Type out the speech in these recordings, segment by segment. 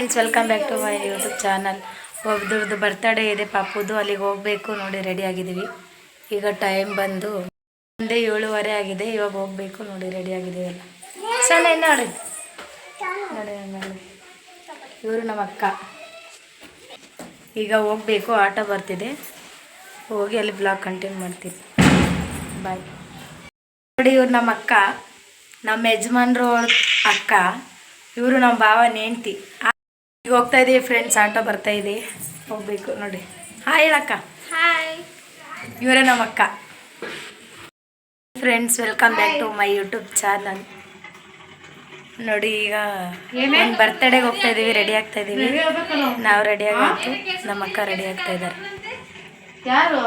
Friends welcome back to my YouTube channel ಒಬ್ರದ್ದು birthday ಇದೆ ಪಾಪುದು ಅಲ್ಲಿಗೆ ಹೋಗಬೇಕು ನೋಡಿ ರೆಡಿ ಆಗಿದ್ದೀವಿ. ಈಗ ಟೈಮ್ ಬಂದು ಒಂದೇ ಏಳುವರೆ ಆಗಿದೆ, ಇವಾಗ ಹೋಗಬೇಕು ನೋಡಿ ರೆಡಿ ಆಗಿದ್ದೀವಲ್ಲ. ಸಣ್ಣ ನೋಡಿ. ನೋಡಿ ಇವರು ನಮ್ಮ ಅಕ್ಕ. ಈಗ ಹೋಗಬೇಕು, ಆಟೋ ಬರ್ತಿದೆ. ಹೋಗಿ ಅಲ್ಲಿ ಬ್ಲಾಗ್ ಕಂಟಿನ್ಯೂ ಮಾಡ್ತೀವಿ ಬಾಯ್ ನೋಡಿ, ಇವ್ರು ನಮ್ಮ ಅಕ್ಕ. ನಮ್ಮ ಯಜಮಾನ್ರು ಅಕ್ಕ. ಇವರು ನಮ್ಮ ಭಾವ ಹೆಂಡ್ತಿ. ಈಗ ಹೋಗ್ತಾ ಇದೀವಿ ಫ್ರೆಂಡ್ಸ್ ಆಟೋ ಬರ್ತಾ ಇದೆ ಹೋಗ್ಬೇಕು ನೋಡಿ. ಹಾಯ್ ಹೇಳಕ್ಕ. ಹಾಯ್ ಇವರೇ ನಮ್ಮ ಅಕ್ಕ. Friends welcome back to my YouTube channel ನೋಡಿ ಈಗ ಒಂದು ಬರ್ತಡೇಗೆ ಹೋಗ್ತಾ ಇದೀವಿ ರೆಡಿ ಆಗ್ತಾ ಇದೀವಿ. ನಾವು ರೆಡಿ ಆಗಾಯ್ತು ನಮ್ಮ ಅಕ್ಕ ರೆಡಿ ಆಗ್ತಾ ಇದ್ದಾರೆ ಯಾರು?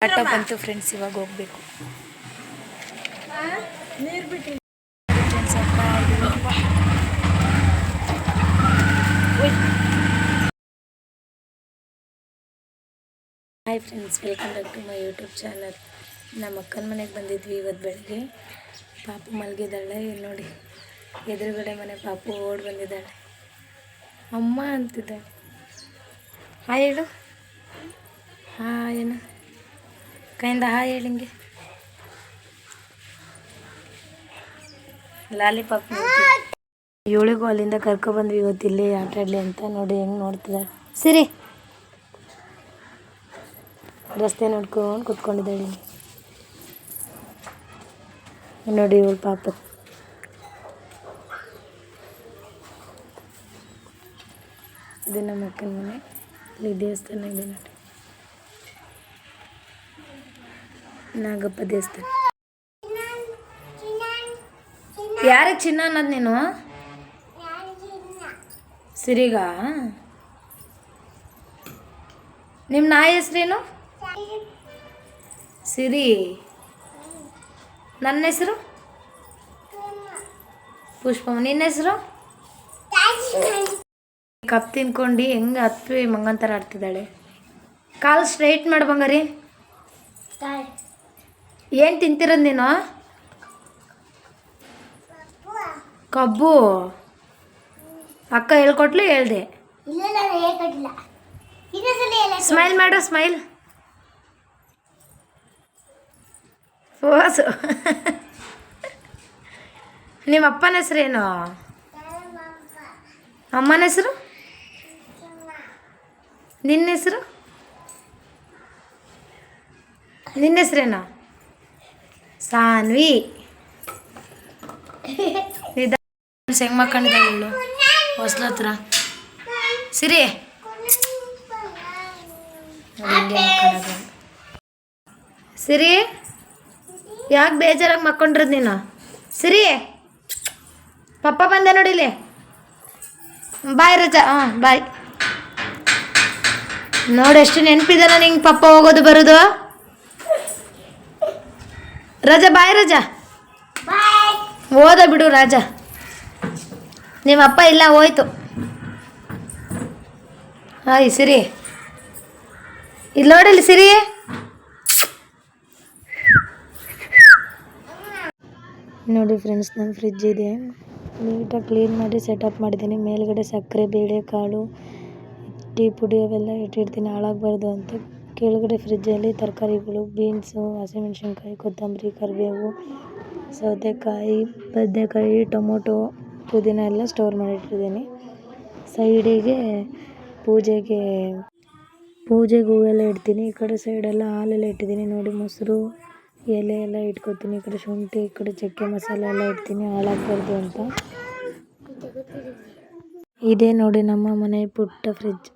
ಆಟೋ ಬಂತು ಫ್ರೆಂಡ್ಸ್ ಇವಾಗ ಹೋಗ್ಬೇಕು. ನೀರು ಹೋಗ್ತಾ ಇದೀವಿ. Hi friends welcome back to my YouTube channel ನಮ್ಮ ಅಕ್ಕನ ಮನೆಗೆ ಬಂದಿದ್ವಿ ಇವತ್ತು ಬೆಳಗ್ಗೆ. ಪಾಪು ಮಲಗಿದ್ದಾಳೆ. ಇಲ್ಲಿ ನೋಡಿ, ಎದುರುಗಡೆ ಮನೆ ಪಾಪು ಓಡಿ ಬಂದಿದ್ದಾಳೆ. ಅಮ್ಮ ಅಂತಿದ್ದಾಳೆ. ಹಾಯ್ ಹೇಳು. ಹಾಯ್ ಏನು ಕೈಯಿಂದ ಹಾಯ್ ಹೇಳಿ ಹಿಂಗೆ ಲಾಲಿಪಾಪ್ ಏಳಿಗೂ ಅಲ್ಲಿಂದ ಕರ್ಕೊಬಂದ್ವಿ ಇವತ್ತು, ಇಲ್ಲಿ ಆಟಾಡಲಿ ಅಂತ ನೋಡಿ ಹೆಂಗೆ ನೋಡ್ತಿದ್ದಾಳೆ. ಸಿರಿ. ರಸ್ತೆ ನೋಡ್ಕೊಂಡು ಕುತ್ಕೊಂಡಿದ್ದಾಳೆ. ನೋಡಿ ಇವಳು ಪಾಪ. ಇದು ನಮ್ಮ ಅಕ್ಕನ ಮನೆ. ಇಲ್ಲಿ ದೇವಸ್ಥಾನ ಇದೆ ನೋಡಿ. ನಾಗಪ್ಪ ದೇವಸ್ಥಾನ. ಯಾರ ಚಿನ್ನ ಅನ್ನೋದು ನೀನು? ಸಿರಿಗ? ನಿಮ್ಮ ನಾಯಿ ಹೆಸ್ರೇನು? ಸಿರಿ. ನನ್ನ ಹೆಸರು? ಪುಷ್ಪಮ್ಮ ನಿನ್ನ ಹೆಸರು? ಕಪ್ ತಿನ್ಕೊಂಡು ಹೆಂಗೆ ಹತ್ತಿ ಮಂಗಂತರ ಆಡ್ತಿದ್ದಾಳೆ. ಕಾಲು ಸ್ಟ್ರೈಟ್ ಮಾಡಿ ಬಂಗಾರಿ. ಏನು ತಿಂತಿರೋದು ನೀನು? ಕಬ್ಬು. ಅಕ್ಕ ಹೇಳ್ಕೊಟ್ಲು ಹೇಳ್ದೆ. ಸ್ಮೈಲ್ ಮಾಡು ಸ್ಮೈಲ್ ಫೋಸು ನಿಮ್ಮ ಅಪ್ಪನ ಹೆಸರೇನು ಅಮ್ಮನ ಹೆಸರು? ನಿನ್ನ ಹೆಸರು? ನಿನ್ನ ಹೆಸರೇನು ಸಾನ್ವಿ. ನಿಧಾನ ಹೆಂಗೆ ಮಕ್ಕಂಡಿದ್ದಾಳೆ ಹೊಸ್ಲ ಹತ್ರ. ಸಿರಿ. ಸಿರಿ. ಯಾಕೆ ಬೇಜಾರಾಗಿ ಮಕ್ಕೊಂಡ್ರದ್ ನೀನು? ಸರಿ. ಪಪ್ಪ ಬಂದೆ ನೋಡಿಲಿ ಬಾಯ್ ರಜಾ. ಹಾಂ, ಬಾಯ್. ನೋಡಿ, ಎಷ್ಟು ನೆನಪಿದಲ್ಲ ನಿಂಗೆ ಪಪ್ಪ ಹೋಗೋದು ಬರೋದು. ರಜಾ, ಬಾಯ್ ರಜಾ. ಹೋದ ಬಿಡು ರಾಜ. ನಿಮ್ಮ ಅಪ್ಪ ಇಲ್ಲ, ಹೋಯ್ತು. ಹಾಯ್, ಸಿರಿ. ಇಲ್ಲಿ ನೋಡಲಿ ಸಿರಿ. ನೋಡಿ ಫ್ರೆಂಡ್ಸ್ ನನ್ನ ಫ್ರಿಜ್ ಇದೆ. ನೀಟಾಗಿ ಕ್ಲೀನ್ ಮಾಡಿ ಸೆಟಪ್ ಮಾಡಿದ್ದೀನಿ. ಮೇಲ್ಗಡೆ ಸಕ್ಕರೆ, ಬೇಳೆ, ಕಾಳು ಟೀ ಪುಡಿ ಅವೆಲ್ಲ ಇಟ್ಟಿರ್ತೀನಿ. ಹಾಳಾಗಬಾರ್ದು ಅಂತ. ಕೆಳಗಡೆ ಫ್ರಿಜ್ಜಲ್ಲಿ ತರಕಾರಿಗಳು ಬೀನ್ಸು ಹಸಿಮೆಣ್ಸಿನ್ಕಾಯಿ, ಕೊತ್ತಂಬರಿ, ಕರಿಬೇವು, ಸೌತೆಕಾಯಿ, ಬದನೆಕಾಯಿ, ಟೊಮೊಟೊ, ಪುದೀನ ಎಲ್ಲ ಸ್ಟೋರ್ ಮಾಡಿಟ್ಟಿದ್ದೀನಿ. ಸೈಡಿಗೆ ಪೂಜೆಗೆ ಪೂಜೆಗೆ ಹೂವೆಲ್ಲ ಇಡ್ತೀನಿ. ಈ ಕಡೆ ಸೈಡೆಲ್ಲ ಹಾಲೆಲ್ಲ ಇಟ್ಟಿದ್ದೀನಿ. ನೋಡಿ ಮೊಸರು ಎಲೆ ಎಲ್ಲ ಇಟ್ಕೊತೀನಿ, ಈ ಕಡೆ ಶುಂಠಿ, ಈ ಕಡೆ ಚಕ್ಕೆ ಮಸಾಲೆ ಎಲ್ಲ ಇಡ್ತೀನಿ, ಹಾಳಾಗ್ಬಾರ್ದು ಅಂತ. ಇದೇ ನೋಡಿ ನಮ್ಮ ಮನೆ ಪುಟ್ಟ ಫ್ರಿಜ್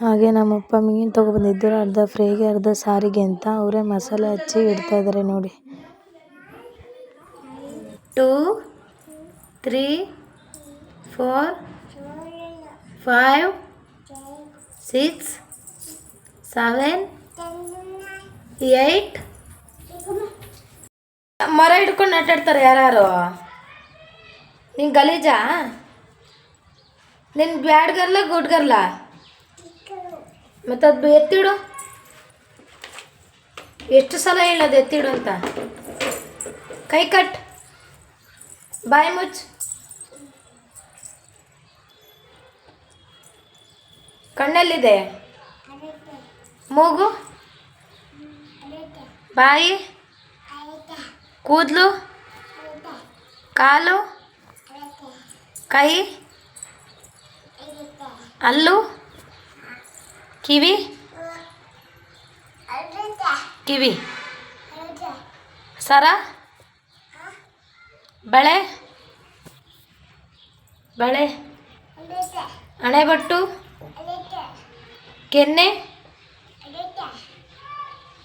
ಹಾಗೆ ನಮ್ಮ ನಮ್ಮಪ್ಪ ಮೀನು ತೊಗೊಬಂದಿದ್ದರು ಅರ್ಧ ಫ್ರೈಗೆ ಅರ್ಧ ಸಾರಿಗೆ ಅಂತ. ಅವರೇ ಮಸಾಲೆ ಹಚ್ಚಿ ಇಡ್ತಾ ಇದ್ದಾರೆ ನೋಡಿ. Two three four five six seven eight ಮರ ಹಿಡ್ಕೊಂಡು ಆಟಾಡ್ತಾರೆ ಯಾರು ನಿಂಗೆ ಗಲೀಜಾ? ನಿನ್ ಬ್ಯಾಡ್ ಗರ್ಲ, ಗುಡ್ ಗರ್ಲ? ಮತ್ತು ಅದು ಎತ್ತಿಡು. ಎಷ್ಟು ಸಲ ಹೇಳೋದು ಎತ್ತಿಡು ಅಂತ? ಕೈ ಕಟ್. ಬಾಯಿ ಮುಚ್ಚು. ಕಣ್ಣಲ್ಲಿದೆ. ಮೂಗು. ಬಾಯಿ. ಕೂದಲು? ಕಾಲು? ಕೈ ಅಲ್ಲು? ಕಿವಿ? ಕಿವಿ? ಸರ? ಬಳೆ? ಬಳೆ? ಹಣೆಬಟ್ಟು ಕೆನ್ನೆ?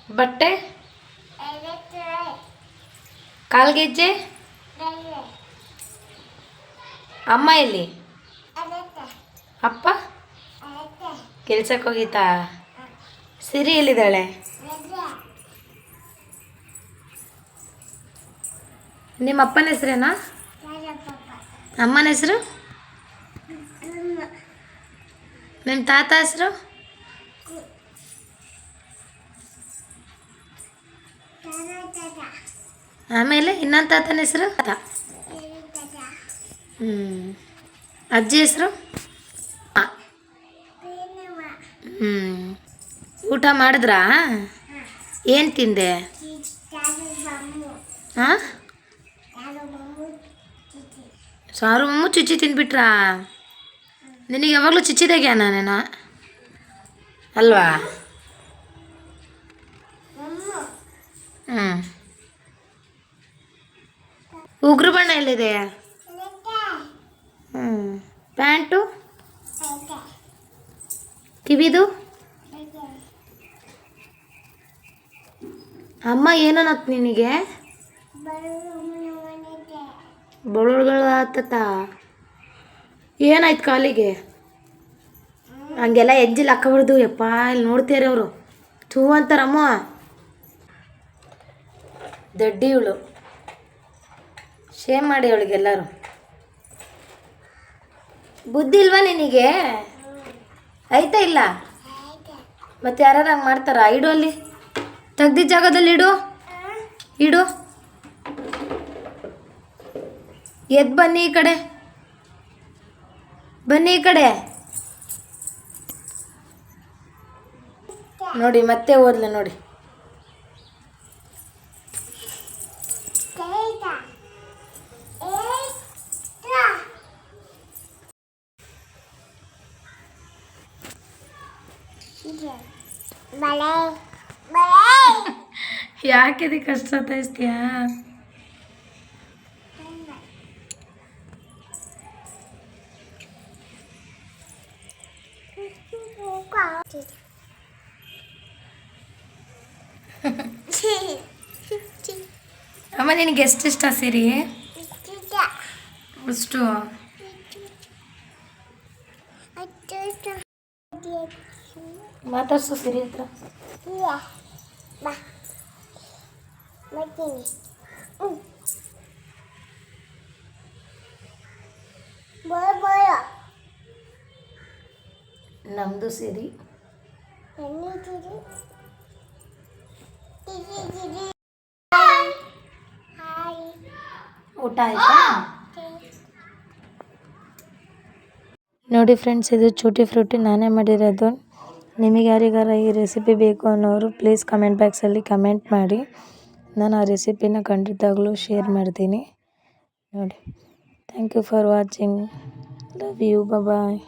ಬಟ್ಟೆ? ಕಾಲ್ಗೆಜ್ಜೆ? ಅಮ್ಮ ಎಲ್ಲಿ? ಅಪ್ಪ? ಕೆಲ್ಸಕ್ಕೆ ಹೋಗಿತಾ ಸಿರಿ ಎಲ್ಲಿದ್ದಾಳೆ? ನಿಮ್ಮ ಅಪ್ಪನ ಹೆಸರೇನಾ? ಅಮ್ಮನ ಹೆಸರು? ನಿಮ್ಮ ತಾತ ಹೆಸರು? ಆಮೇಲೆ ಇನ್ನೊಂದು ತಾತನ ಹೆಸರು? ಹ್ಞೂ ಅಜ್ಜಿ ಹೆಸರು? ಹ್ಞೂ ಊಟ ಮಾಡಿದ್ರಾ? ಏನು ತಿಂದೆ? ಹಾಂ ಸಾರು ಮಮ್ಮು, ಚುಚ್ಚಿ ತಿಂದ್ಬಿಟ್ರಾ? ನಿನಗೆ ಯಾವಾಗಲೂ ಚುಚ್ಚಿದಾಗ್ಯಾ ನಾನೇನ? ಅಲ್ವಾ? ಹ್ಞೂ ಉಗುರು ಬಣ್ಣ ಎಲ್ಲಿದೆ? ಹ್ಞೂ ಪ್ಯಾಂಟು? ಕಿವಿದು? ಅಮ್ಮ ಏನನ್ನತ್ ನಿನಗೆ? ಬಳುಗಳು ಆತತ. ಏನಾಯ್ತು ಕಾಲಿಗೆ? ಹಂಗೆಲ್ಲ ಹೆಜ್ಜೆಲಿ ಹಾಕಬಾರ್ದು ಯಪ್ಪ, ಇಲ್ಲಿ ನೋಡ್ತೀರಿ ಅವರು. ಚೂ ಅಂತಾರಮ್ಮ ದಡ್ಡಿ ಇವಳು ಶೇಮ್ ಮಾಡಿ ಅವಳಿಗೆಲ್ಲರೂ. ಬುದ್ಧಿ ಇಲ್ವಾ ನಿನಗೆ? ಐತಾ ಇಲ್ಲ? ಮತ್ತೆ ಯಾರು ಹಂಗೆ ಮಾಡ್ತಾರಾ? ಇಡು ಅಲ್ಲಿ. ತೆಗ್ದಿದ್ದ ಜಾಗದಲ್ಲಿ ಇಡು. ಇಡು. ಎದ್ದು ಬನ್ನಿ ಈ ಕಡೆ. ಬನ್ನಿ ಈ ಕಡೆ. ನೋಡಿ, ಮತ್ತೆ ಓದ್ಲ, ನೋಡಿ. ಯಾಕೆ ಇದಕ್ಕೆ ಕಷ್ಟ ಸತಾಯಿಸ್ತೀಯಾ ಅಮ್ಮ ನಿನಗೆ ಎಷ್ಟು ಇಷ್ಟ ಸೀರೆ? ಅಷ್ಟು. ಮಾತಾಡ್ಸು ಸಿರಿ ಹತ್ರ. ಬರ್ತೀನಿ ಬಾಯ ಬೋಯ ನಮ್ಮದು ಸಿರಿ. ಎಣ್ಣೆ ಸಿರಿ? ಊಟ ಆಯ್ತಾ? ನೋಡಿ ಫ್ರೆಂಡ್ಸ್ ಇದು ಚೂಟಿ ಫ್ರೂಟಿ ನಾನೇ ಮಾಡಿರೋದು. ನಿಮಗೆ ಯಾರಿಗಾರ ಈ ರೆಸಿಪಿ ಬೇಕು ಅನ್ನೋರು ಪ್ಲೀಸ್ ಕಮೆಂಟ್ ಬಾಕ್ಸಲ್ಲಿ ಕಮೆಂಟ್ ಮಾಡಿ. ನಾನು ಆ ರೆಸಿಪಿನ ಖಂಡಿತವಾಗ್ಲೂ ಶೇರ್ ಮಾಡ್ತೀನಿ. ನೋಡಿ. Thank you for watching love you bye